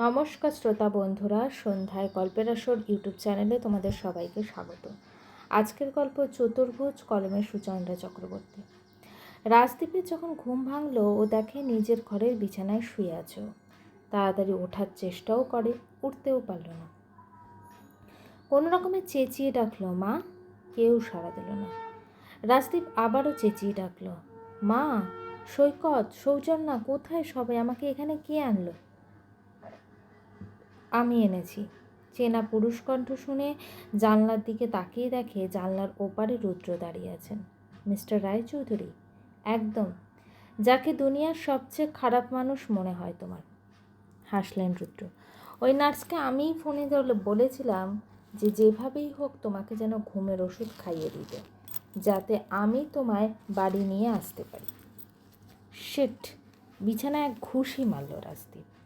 নমস্কার শ্রোতা বন্ধুরা, সন্ধ্যায় গল্পের আসর ইউটিউব চ্যানেলে তোমাদের সবাইকে স্বাগত। আজকের গল্প চতুর্ভুজ, কলমের সুচন্দ্রা চক্রবর্তী। রাজদীপের যখন ঘুম ভাঙল, ও দেখে নিজের ঘরের বিছানায় শুয়ে আছে। তাড়াতাড়ি ওঠার চেষ্টাও করে, উঠতেও পারল না। কোনো রকমে চেঁচিয়ে ডাকলো, মা, কেউ সাড়া দিল না। রাজদীপ আবারও চেঁচিয়ে ডাকলো, মা, সৈকত, সৌজন্যা, কোথায় সবাই? আমাকে এখানে কে আনলো? আমি এনেছি। চেনা পুরুষ কণ্ঠ শুনে জানলার দিকে তাকিয়ে দেখে জানলার ওপারে রুদ্র দাঁড়িয়ে আছেন। মিস্টার রায়চৌধুরী। একদম। যাকে দুনিয়ার সবচেয়ে খারাপ মানুষ মনে হয় তোমার। হাসলেন রুদ্র। ওই নার্সকে আমিই ফোনে ধরলে বলেছিলাম যে যেভাবেই হোক তোমাকে যেন ঘুমের ওষুধ খাইয়ে দিতে যাতে আমি তোমায় বাড়ি নিয়ে আসতে পারি। শিট! বিছানায় এক ঘুষি মারল রাজদীপ।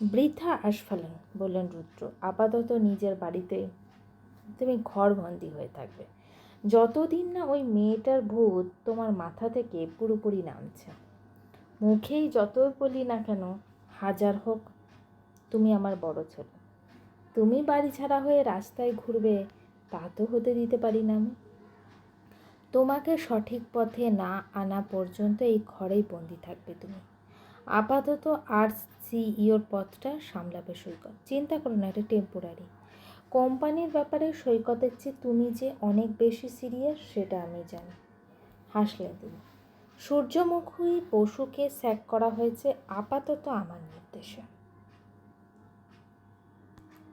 বৃথা আস্ফালন বললেন রুদ্র, আপাতত নিজের বাড়িতে তুমি ঘরবন্দি হয়ে থাকবে। যতদিন না ওই মেয়েটার ভূত তোমার মাথা থেকে পুরোপুরি নামছে। মুখেই যতই বলি না কেন, হাজার হোক, তুমি আমার বড় ছেলে। তুমি বাড়ি ছাড়া হয়ে রাস্তায় ঘুরবে, তা তো হতে দিতে পারি না আমি। তোমাকে সঠিক পথে না আনা পর্যন্ত এই ঘরেই বন্দি থাকবে তুমি। আপাতত আর সিইওর পথটা সামলাবে সৈকত। চিন্তা করো না, এটা টেম্পোরারি কোম্পানির ব্যাপারে সৈকতের চেয়ে তুমি যে অনেক বেশি সিরিয়াস সেটা আমি জানি। হাসলেন তিনি। সূর্যমুখী পশুকে স্যাক করা হয়েছে আপাতত আমার নির্দেশে।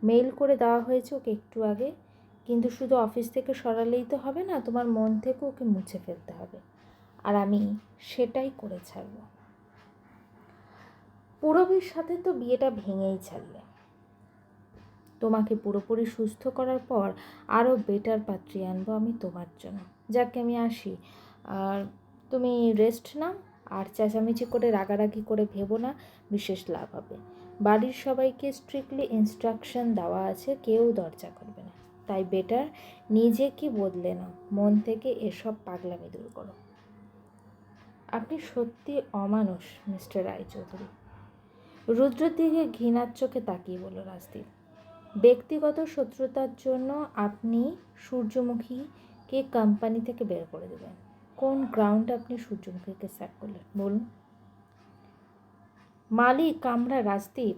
মেইল করে দেওয়া হয়েছে ওকে একটু আগে, কিন্তু শুধু অফিস থেকে সরালেই তো হবে না, তোমার মন থেকে ওকে মুছে ফেলতে হবে। আর আমি সেটাই করে ছাড়বো। পুরবীর সাথে তো বিয়েটা ভেঙেই ছাড়লে। তোমাকে পুরোপুরি সুস্থ করার পর আরও বেটার পাত্রী আনব আমি তোমার জন্য। যাকে, আমি আসি। আর তুমি রেস্ট নাও, আর চেঁচামেচি করে রাগারাগি করে ভেবো না, বিশেষ লাভ হবে। বাড়ির সবাইকে স্ট্রিক্টলি ইনস্ট্রাকশন দেওয়া আছে, কেউ দরজা করবে না। তাই বেটার নিজেকে বদলে নাও, মন থেকে এসব পাগলামি দূর করো। আপনি সত্যি অমানুষ মিস্টার রায়চৌধুরী। রুদ্রের দিকে ঘৃণার চোখে তাকিয়ে বলল, রাজদীপ, ব্যক্তিগত শত্রুতার জন্য আপনি সূর্যমুখীকে কোম্পানি থেকে বের করে দেবেন। কোন গ্রাউন্ড আপনি সূর্যমুখীকে স্যাক করলেন? বলুন। মালিক, আমরা রাজদীপ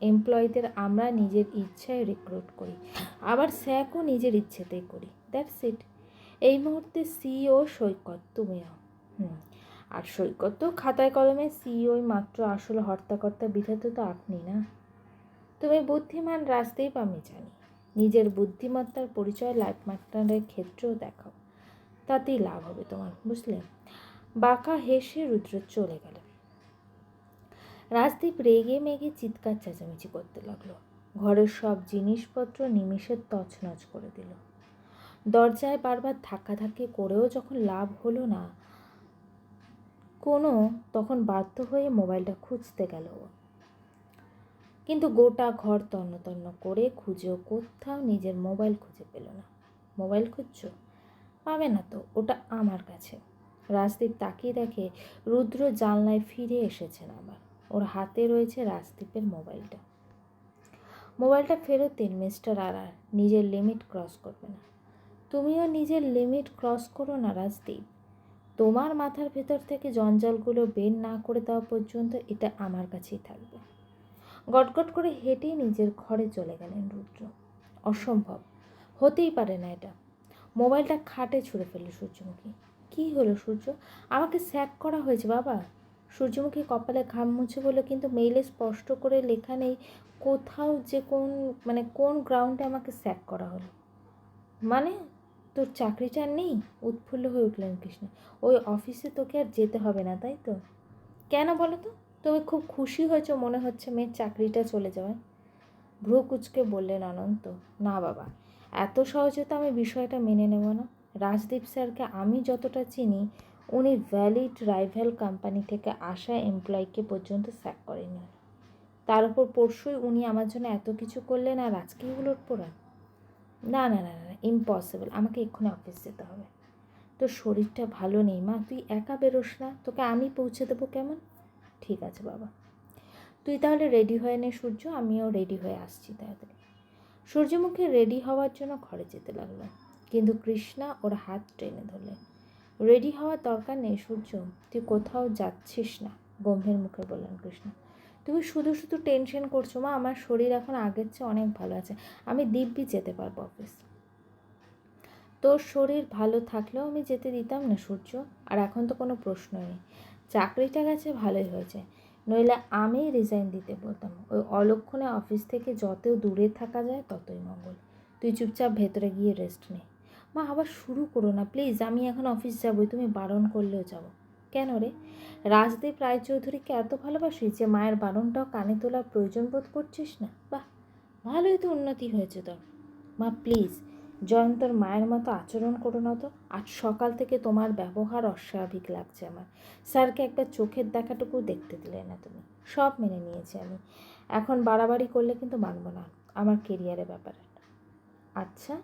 এমপ্লয়ীদের আমরা নিজের ইচ্ছায় রিক্রুট করি, আবার স্যাকও নিজের ইচ্ছেতেই করি। দ্যাটস ইট এই মুহূর্তে সিও সৈকত তুমিও হুম আর সৈকত তো খাতায় কলমে সিওই মাত্র আসল হর্তাকর্তা বিধাতা তো আপনি না। তুমি বুদ্ধিমান রাস্তেই আমি জানি। নিজের বুদ্ধিমত্তার পরিচয় লাইফ মাস্টারের ক্ষেত্রেও দেখাও। তাতেই লাভ হবে তোমার, বুঝলে? বাঁকা হেসে রুদ্র চলে গেল। রাজদীপ রেগে মেগে চিৎকার চেঁচামেচি করতে লাগল। ঘরের সব জিনিসপত্র নিমিষের তছনছ করে দিল। দরজায় বারবার ধাক্কাধাক্কি করেও যখন লাভ হলো না কোনো তখন বাধ্য হয়ে মোবাইলটা খুঁজতে গেল কিন্তু গোটা ঘর তন্ন তন্ন করে খুঁজেও কোথাও নিজের মোবাইল খুঁজে পেল না। মোবাইল খুঁজছ? পাবে না তো, ওটা আমার কাছে। রাজদীপ তাকিয়ে দেখে রুদ্র জানলায় ফিরে এসেছেন আবার। ওর হাতে রয়েছে রাজদীপের মোবাইলটা। মোবাইলটা ফেরত দিন মিস্টার আর আর নিজের লিমিট ক্রস করবে না। তুমিও নিজের লিমিট ক্রস করো না রাজদীপ। তোমার মাথার ভেতর থেকে জঞ্জালগুলো বের না করে দেওয়া পর্যন্ত এটা আমার কাছেই থাকবে। গটগট করে হেঁটে নিজের ঘরে চলে গেলেন রুদ্র। অসম্ভব, হতেই পারে না এটা। মোবাইলটা খাটে ছুঁড়ে ফেলল সূর্যমুখী। কি হলো সূর্য? আমাকে স্যাক করা হয়েছে বাবা। সূর্যমুখী কপালে ঘাম মুছে বলল, কিন্তু মেইলে স্পষ্ট করে লেখা নেই কোথাও যে কোন মানে কোন গ্রাউন্ডে আমাকে স্যাক করা হলো। মানে তোর চাকরিটা নেই? উৎফুল্ল হয়ে উঠলেন কৃষ্ণ। ওই অফিসে তোকে আর যেতে হবে না, তাই তো? কেন বলো তো? তুমি খুব খুশি হয়েছো মনে হচ্ছে মেয়ের চাকরিটা চলে যাওয়ায়। ভ্রু কুচকে বললেন, অনন্ত, না বাবা, এত সহজে তো আমি বিষয়টা মেনে নেব না। রাজদীপ স্যারকে আমি যতটা চিনি, উনি ভ্যালিড রাইভেল কোম্পানি থেকে আসা এমপ্লয়িকে পর্যন্ত স্যাক করেনি তার উপর পরশুই উনি আমার জন্য এত কিছু করলেন আর আজকেই উলট পোড়া। না না না না ইম্পসিবল আমাকে এক্ষুনি অফিস যেতে হবে। তোর শরীরটা ভালো নেই মা, তুই একা বেরোস না। তোকে আমি পৌঁছে দেবো কেমন? ঠিক আছে বাবা। তুই তাহলে রেডি হয়ে নে সূর্য, আমিও রেডি হয়ে আসছি তাড়াতাড়ি। সূর্যমুখী রেডি হওয়ার জন্য ঘরে যেতে লাগল। কিন্তু কৃষ্ণা ওর হাত টেনে ধরলে। রেডি হওয়ার দরকার নেই সূর্য, তুই কোথাও যাচ্ছিস না, গম্ভীর মুখে বললেন কৃষ্ণা। তুমি শুধু শুধু টেনশন করছ মা, আমার শরীর এখন আগের চেয়ে অনেক ভালো আছে। আমি দিব্যি যেতে পারব অফিস তোর শরীর ভালো থাকলেও আমি যেতে দিতাম না, সূর্য। আর এখন তো কোনো প্রশ্ন নেই। চাকরিটা গেছে, ভালোই হয়েছে। নইলে আমি রিজাইন দিতে বলতাম। ওই অলক্ষণে অফিস থেকে যত দূরে থাকা যায়, ততই মঙ্গল। তুই চুপচাপ ভেতরে গিয়ে রেস্ট নে। মা, আবার শুরু করো না প্লিজ আমি এখন অফিস যাবই, তুমি বারণ করলেও যাব। কেন রে? রাজদীপ রায়চৌধুরীকে এত ভালোবাসি যে মায়ের বারণটাও কানে তোলার প্রয়োজন বোধ করছিস না? বাহ, ভালোই তো উন্নতি হয়েছে তোর। মা প্লিজ জয়ন্তর মায়ের মতো আচরণ করো না তো। আজ সকাল থেকে তোমার ব্যবহার অস্বাভাবিক লাগছে আমার। স্যারকে একবার চোখের দেখাটুকু দেখতে দিলে না তুমি। সব মেনে নিয়েছি আমি। এখন বাড়াবাড়ি করলে কিন্তু মানব না। আমার কেরিয়ারের ব্যাপারে আচ্ছা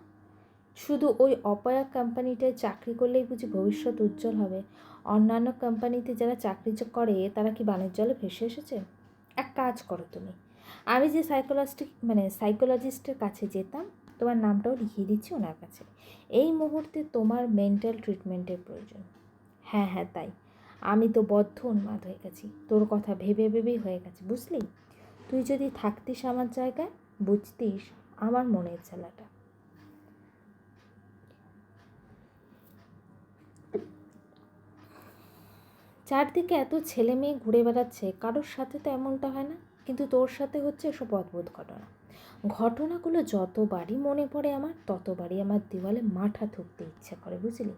শুধু ওই অপয়া কোম্পানিটায় চাকরি করলেই বুঝি ভবিষ্যৎ উজ্জ্বল হবে। অন্যান্য কোম্পানিতে যারা চাকরি করে, তারা কি বাণিজ্য জলে ভেসে এসেছে? এক কাজ করো তুমি। আমি যে সাইকোলজিস্টিক মানে সাইকোলজিস্টের কাছে যেতাম তোমার নামটাও লিখিয়ে দিচ্ছি ওনার কাছে। এই মুহূর্তে তোমার মেন্টাল ট্রিটমেন্টের প্রয়োজন। হ্যাঁ হ্যাঁ তাই। আমি তো বদ্ধ উন্মাদ হয়ে গেছি। তোর কথা ভেবে ভেবেই হয়ে গেছে, বুঝলি? তুই যদি থাকতিস আমার জায়গায়, বুঝতিস আমার মনের ছেলেটা চারদিকে এত ছেলে মেয়ে ঘুরে বেড়াচ্ছে, কারোর সাথে তো এমনটা হয় না? কিন্তু তোর সাথে হচ্ছে এসব অদ্ভুত ঘটনা। ঘটনাগুলো যতবারই মনে পড়ে আমার, ততবারই আমার দেওয়ালে মাথা থুকতে ইচ্ছে করে, বুঝলি?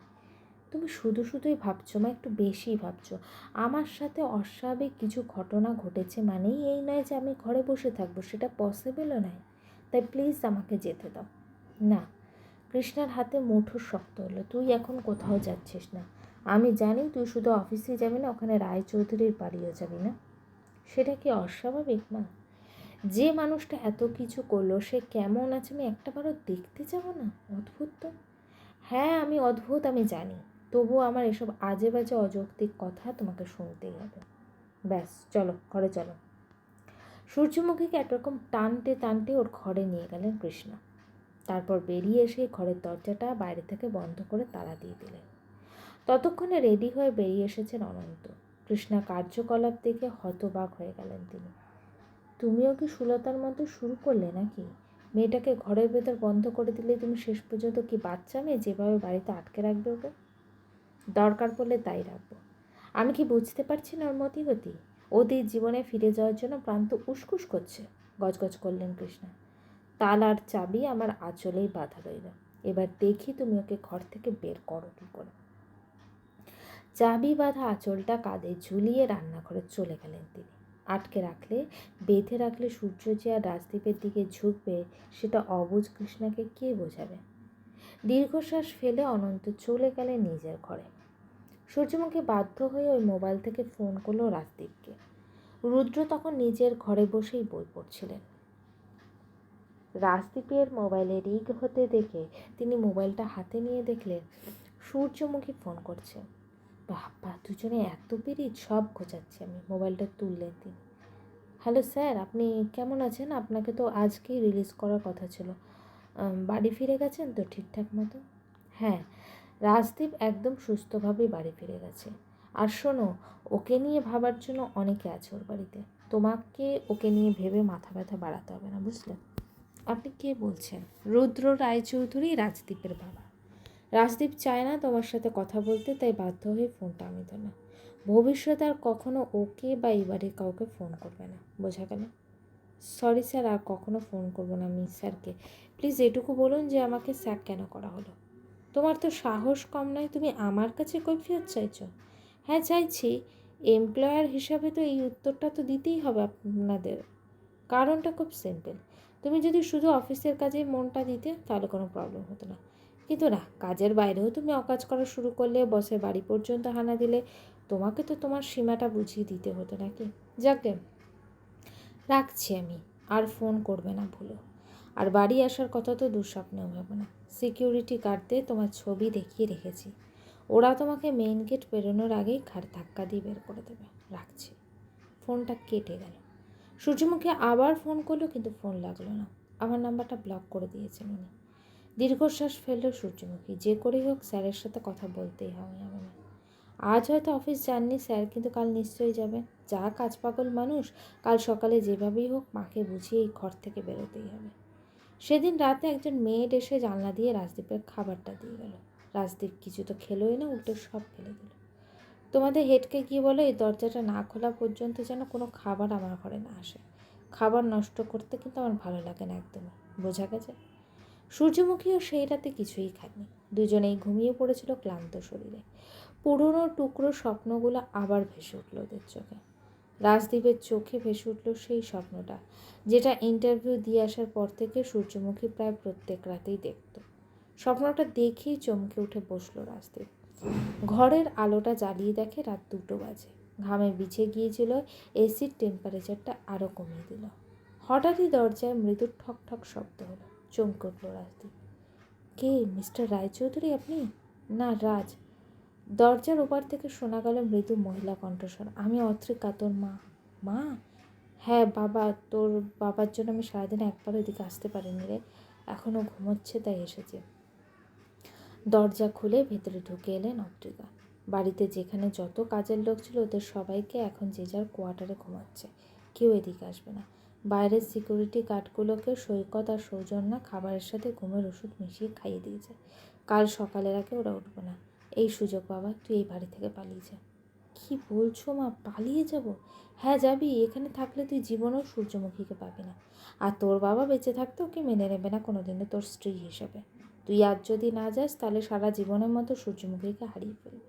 তুমি শুধু শুধুই ভাবছ, মা, একটু বেশি ভাবছ। আমার সাথে অস্বাভাবিক কিছু ঘটনা ঘটেছে মানেই এই নয় যে আমি ঘরে বসে থাকব, সেটা পসিবলও নয়। তাই প্লিজ আমাকে যেতে দাও। না, কৃষ্ণার হাতে মুঠো শক্ত হলো, তুই এখন কোথাও যাচ্ছিস না। আমি জানি তুই শুধু অফিসে যাবি না, ওখানে রায়চৌধুরীর বাড়িও যাবি না। সেটা কি অস্বাভাবিক? না। যে মানুষটা এত কিছু করল, সে কেমন আছে আমি একটাবারও দেখতে যাব না? অদ্ভুত তো। হ্যাঁ আমি অদ্ভুত, আমি জানি। তবুও আমার এসব আজে বাজে অযৌক্তিক কথা তোমাকে শুনতেই হবে। ব্যাস, চলো, ঘরে চলো। সূর্যমুখীকে একরকম টানতে টানতে ওর ঘরে নিয়ে গেলেন কৃষ্ণা। তারপর বেরিয়ে এসে ঘরের দরজাটা বাইরে থেকে বন্ধ করে তালা দিয়ে দিলেন। ততক্ষণে রেডি হয়ে বেরিয়ে এসেছেন অনন্ত। কৃষ্ণা কার্যকলাপ দেখে হতবাক হয়ে গেলেন তিনি। তুমিও কি সুলতার মতো শুরু করলে নাকি? মেয়েটাকে ঘরের ভেতর বন্ধ করে দিলে তুমি শেষ পর্যন্ত কি বাচ্চা মেয়ে যেভাবে বাড়িতে আটকে রাখবে ওকে? দরকার পড়লে তাই রাখব। আমি কি বুঝতে পারছি না ওর মতিগতি? ওদের জীবনে ফিরে যাওয়ার জন্য প্রান্ত উসকুস করছে। গজগজ করলেন কৃষ্ণা। তাল আর চাবি আমার আঁচলেই বাধা রইল। এবার দেখি তুমি ওকে ঘর থেকে বের করো কী করে। চাবি বাঁধা আঁচলটা কাঁধে ঝুলিয়ে রান্নাঘরে চলে গেলেন তিনি। আটকে রাখলে, বেঁধে রাখলে সূর্য যে আর রাজদ্বীপের দিকে ঝুঁকবে, সেটা অবুজ কৃষ্ণাকে কে বোঝাবে? দীর্ঘশ্বাস ফেলে অনন্ত চলে গেলেন নিজের ঘরে। সূর্যমুখী বাধ্য হয়ে ওই মোবাইল থেকে ফোন করল রাজদীপকে রুদ্র তখন নিজের ঘরে বসেই বই পড়ছিলেন। রাজদীপের মোবাইলে রিগ হতে দেখে তিনি মোবাইলটা হাতে নিয়ে দেখলেন, সূর্যমুখী ফোন করছে। বাবা দুজনে এত পিরিত সব ঘোচাচ্ছি আমি, মোবাইলটা তুললেন তিনি। হ্যালো স্যার, আপনি কেমন আছেন? আপনাকে তো আজকেই রিলিজ করার কথা ছিল। বাড়ি ফিরে গেছেন তো ঠিকঠাক মতো? হ্যাঁ রাজদীপ একদম সুস্থভাবেই বাড়ি ফিরে গেছে। আর শোনো, ওকে নিয়ে ভাবার জন্য অনেকে আছে ওর বাড়িতে। তোমাকে ওকে নিয়ে ভেবে মাথা ব্যথা বাড়াতে হবে না, বুঝলে? আপনি কে বলছেন? রুদ্র রায়চৌধুরী, রাজদীপের বাবা। রাজদীপ চায় না তোমার সাথে কথা বলতে, তাই বাধ্য হয়ে ফোনটা আমি না ভবিষ্যতে আর কখনো ওকে বা এই বাড়ির কাউকে ফোন করবে না। বোঝা গেল? সরি স্যার আর কখনো ফোন করব না মিস স্যারকে। প্লিজ এটুকু বলুন যে আমাকে স্যাক কেন করা হলো? তোমার তো সাহস কম নয়, তুমি আমার কাছে কৈফিয়ত চাইছ? হ্যাঁ চাইছি। এমপ্লয়ার হিসাবে তো এই উত্তরটা তো দিতেই হবে আপনাদের। কারণটা খুব সিম্পল তুমি যদি শুধু অফিসের কাজে মনটা দিতে, তাহলে কোনো প্রবলেম হতো না। কিন্তু না, কাজের বাইরেও তুমি অকাজ করা শুরু করলে বসে বাড়ি পর্যন্ত হানা দিলে তোমাকে তো তোমার সীমাটা বুঝিয়ে দিতে হতো নাকি? যাকে রাখছি আমি, আর ফোন করবে না ভুলো। আর বাড়ি আসার কথা তো দুঃস্বপ্নেও ভাবো না। সিকিউরিটি গার্ডদের তোমার ছবি দেখিয়ে রেখেছি। ওরা তোমাকে মেইন গেট বেরোনোর আগেই ঘাড় ধাক্কা দিয়ে বের করে দেবে। রাখছি। ফোনটা কেটে গেল। সূর্যমুখী আবার ফোন করল, কিন্তু ফোন লাগল না। আমার নাম্বারটা ব্লক করে দিয়েছেন উনি। দীর্ঘশ্বাস ফেলল সূর্যমুখী। যে করেই হোক স্যারের সাথে কথা বলতেই হবে আমার আজ হয়তো অফিস যাননি, স্যার কিন্তু কাল নিশ্চয়ই যাবেন। যা কাজ পাগল মানুষ, কাল সকালে যেভাবেই হোক মাকে বুঝিয়ে এই ঘর থেকে বেরোতেই হবে। সেদিন রাতে একজন মেয়েড এসে জানলা দিয়ে রাজদীপের খাবারটা দিয়ে গেল। রাজদীপ কিছু তো খেলোই না উল্টো সব ফেলে দিল। তোমাদের হেডকে কি বলো, এই দরজাটা না খোলা পর্যন্ত যেন কোনো খাবার আমার ঘরে না আসে। খাবার নষ্ট করতে কিন্তু আমার ভালো লাগে না একদমই। বোঝা গেছে? সূর্যমুখীও সেই রাতে কিছুই খায়নি। দুজনেই ঘুমিয়ে পড়েছিল ক্লান্ত শরীরে। পুরনো টুকরো স্বপ্নগুলো আবার ভেসে উঠল ওদের চোখে। রাজদীপের চোখে ভেসে উঠল সেই স্বপ্নটা, যেটা ইন্টারভিউ দিয়ে আসার পর থেকে সূর্যমুখী প্রায় প্রত্যেক রাতেই দেখত। স্বপ্নটা দেখেই চমকে উঠে বসল রাজদীপ। ঘরের আলোটা জ্বালিয়ে দেখে রাত দুটো বাজে। ঘামে বিছে গিয়েছিল, এসির টেম্পারেচারটা আরও কমিয়ে দিল। হঠাৎই দরজায় মৃদু ঠক ঠক শব্দ হলো। চমকে উঠল রাজদীপ কে, মিস্টার রায়চৌধুরী আপনি? না, রাজ। দরজার ওপার থেকে শোনা গেল মৃদু মহিলা কণ্ঠস্বর। আমি অত্রিকা তোর মা। মা? হ্যাঁ বাবা, তোর বাবার জন্য আমি সারাদিন একবার ওইদিকে আসতে পারিনি রে। এখনও ঘুমোচ্ছে, তাই এসেছে। দরজা খুলে ভেতরে ঢুকে এলেন অত্রিকা। বাড়িতে যেখানে যত কাজের লোক ছিল, ওদের সবাইকে এখন যে যার কোয়ার্টারে ঘুমাচ্ছে। কেউ এদিকে আসবে না। বাইরের সিকিউরিটি গার্ডগুলোকে সৈকত আর সৌজন্যা খাবারের সাথে ঘুমের ওষুধ মিশিয়ে খাইয়ে দিয়েছে। কাল সকালের আগে ওরা উঠবে না। এই সুযোগ বাবা, তুই এই বাড়ি থেকে পালিয়ে যা। কি বলছো মা? পালিয়ে যাব? হ্যাঁ যাবি। এখানে থাকলে তুই জীবনেও সূর্যমুখীকে পাবি না। আর তোর বাবা বেঁচে থাকতে ওকে মেনে নেবে না কোনো দিনও তোর স্ত্রী হিসেবে। তুই আজ যদি না যাস, তাহলে সারা জীবনের মতো সূর্যমুখীকে হারিয়ে ফেলবি।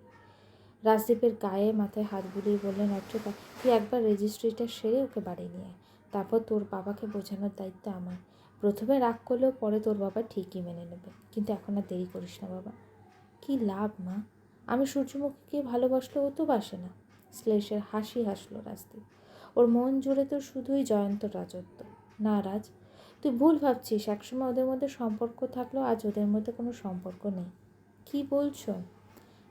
রাজদীপের গায়ে মাথায় হাত বুলিয়ে বললেন অর্চকা, তুই একবার রেজিস্ট্রিটা সেরে ওকে বাড়ি নিয়ে আয়। তারপর তোর বাবাকে বোঝানোর দায়িত্ব আমার। প্রথমে রাগ করলেও পরে তোর বাবা ঠিকই মেনে নেবে। কিন্তু এখন আর দেরি করিস না বাবা। কি লাভ মা? আমি সূর্যমুখীকে ভালোবাসলেও ও তো বাসে না। শ্লেষের হাসি হাসলো রাজদীপ। ওর মন জুড়ে তো শুধুই জয়ন্ত রাজত্ব। না রাজ, তুই ভুল ভাবছিস। একসময় ওদের মধ্যে সম্পর্ক থাকলেও আজ ওদের মধ্যে কোনো সম্পর্ক নেই। কি বলছো?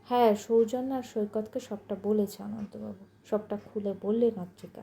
হ্যাঁ সৌজন্য আর সৈকতকে সবটা বলেছে অনন্তবাবু। সবটা খুলে বললেন অত্রিকা